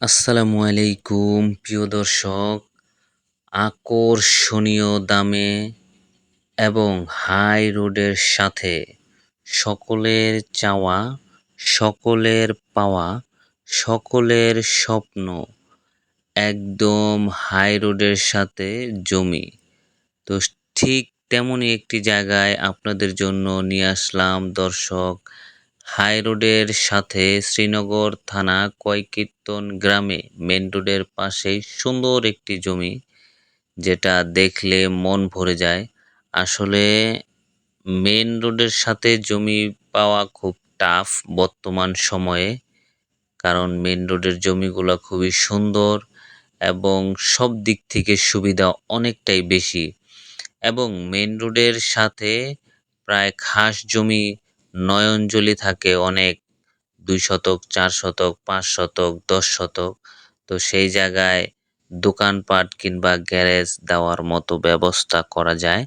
আসসালামু আলাইকুম, প্রিয় দর্শক। আকর্ষণীয় দামে এবং হাই রোডের সাথে সকলের চাওয়া, সকলের পাওয়া, সকলের স্বপ্ন একদম হাই রোডের সাথে জমি। তো ঠিক তেমনই একটি জায়গায় আপনাদের জন্য নিয়ে আসলাম দর্শক হাই রোডের সাথে শ্রীনগর থানা কয়কীর্তন গ্রামে মেন রোডের পাশেই সুন্দর একটি জমি, যেটা দেখলে মন ভরে যায়। আসলে মেন রোডের সাথে জমি পাওয়া খুব টাফ বর্তমান সময়ে, কারণ মেন রোডের জমিগুলো খুবই সুন্দর এবং সব দিক থেকে সুবিধা অনেকটাই বেশি। এবং মেন রোডের সাথে প্রায় খাস জমি নয়নজলি থাকে অনেক দুই শতক চার শতক পাঁচ শতক দশ শতক তো সেই জায়গায় দোকানপাট কিংবা গ্যারেজ দেওয়ার মতো ব্যবস্থা করা যায়।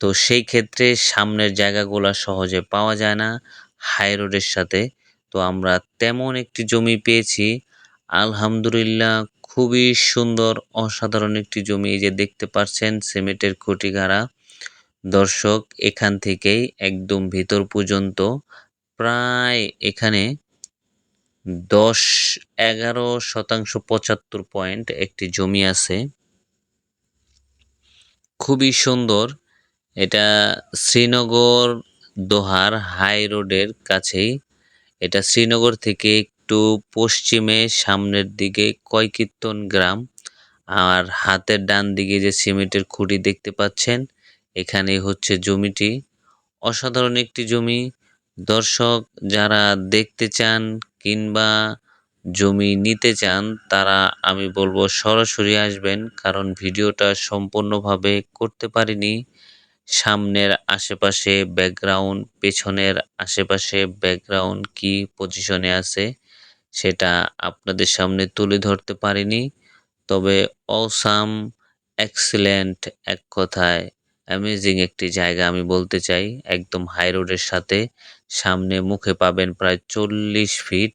তো সেই ক্ষেত্রে সামনের জায়গাগুলো সহজে পাওয়া যায় না হাই রোডের সাথে। তো আমরা তেমন একটি জমি পেয়েছি। আলহামদুলিল্লাহ খুবই সুন্দর, অসাধারণ একটি জমি এই যে দেখতে পাচ্ছেন, সিমেন্টের খুঁটি গাড়া দর্শক, এখান থেকেই একদম ভিতর পর্যন্ত প্রায় এখানে দশ, এগারো শতাংশ পঁচাত্তর পয়েন্ট একটি জমি আছে। খুবই সুন্দর। এটা শ্রীনগর দোহার হাই রোডের কাছেই। এটা শ্রীনগর থেকে একটু পশ্চিমে, সামনের দিকে কয়কীর্তন গ্রাম। আর হাতের ডান দিকে যে সিমেন্টের খুঁটি দেখতে পাচ্ছেন এখানে হচ্ছে জমিটি অসাধারণ একটি জমি। দর্শক যারা দেখতে চান কিংবা জমি নিতে চান, তারা আমি বলব সরাসরি আসবেন, কারণ ভিডিওটা সম্পূর্ণভাবে করতে পারিনি। সামনের আশেপাশে ব্যাকগ্রাউন্ড পেছনের আশেপাশে ব্যাকগ্রাউন্ড কি পজিশনে আছে, সেটা আপনাদের সামনে তুলে ধরতে পারিনি। তবে অসাম এক্সিলেন্ট এক কথায় অ্যামেজিং একটি জায়গা আমি বলতে চাই। একদম হাই রোডের সাথে সামনে মুখে পাবেন প্রায় চল্লিশ ফিট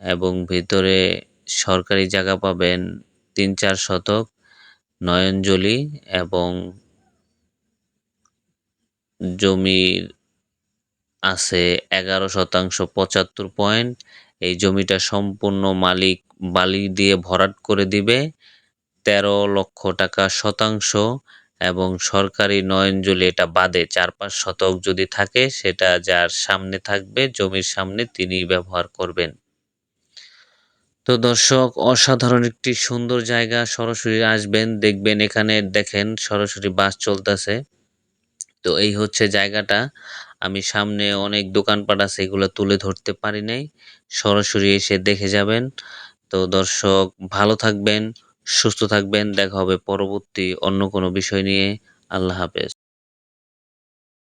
এবং ভিতরে সরকারি জায়গা পাবেন তিন চার শতক নয়নজলি এবং জমির আছে এগারো শতাংশ পঁচাত্তর পয়েন্ট এই জমিটা সম্পূর্ণ মালিক বালি দিয়ে ভরাট করে দিবে। তেরো লক্ষ টাকা শতাংশ এবং সরকারি নয়নজলি এটা বাদে চার পাঁচ শতক যদি থাকে সেটা যার সামনে থাকবে, জমির সামনে তিনি ব্যবহার করবেন। তো দর্শক, অসাধারণ একটি সুন্দর জায়গা, সরাসরি আসবেন, দেখবেন এখানে, দেখেন সরাসরি বাস চলতেছে। তো এই হচ্ছে জায়গাটা। আমি সামনে অনেক দোকানপাট আছে, এগুলো তুলে ধরতে পারি নাই। সরাসরি এসে দেখে যাবেন। তো দর্শক, ভালো থাকবেন। সুস্থ থাকবেন দেখা হবে পরবর্তী অন্য কোনো বিষয় নিয়ে। আল্লাহ হাফেজ।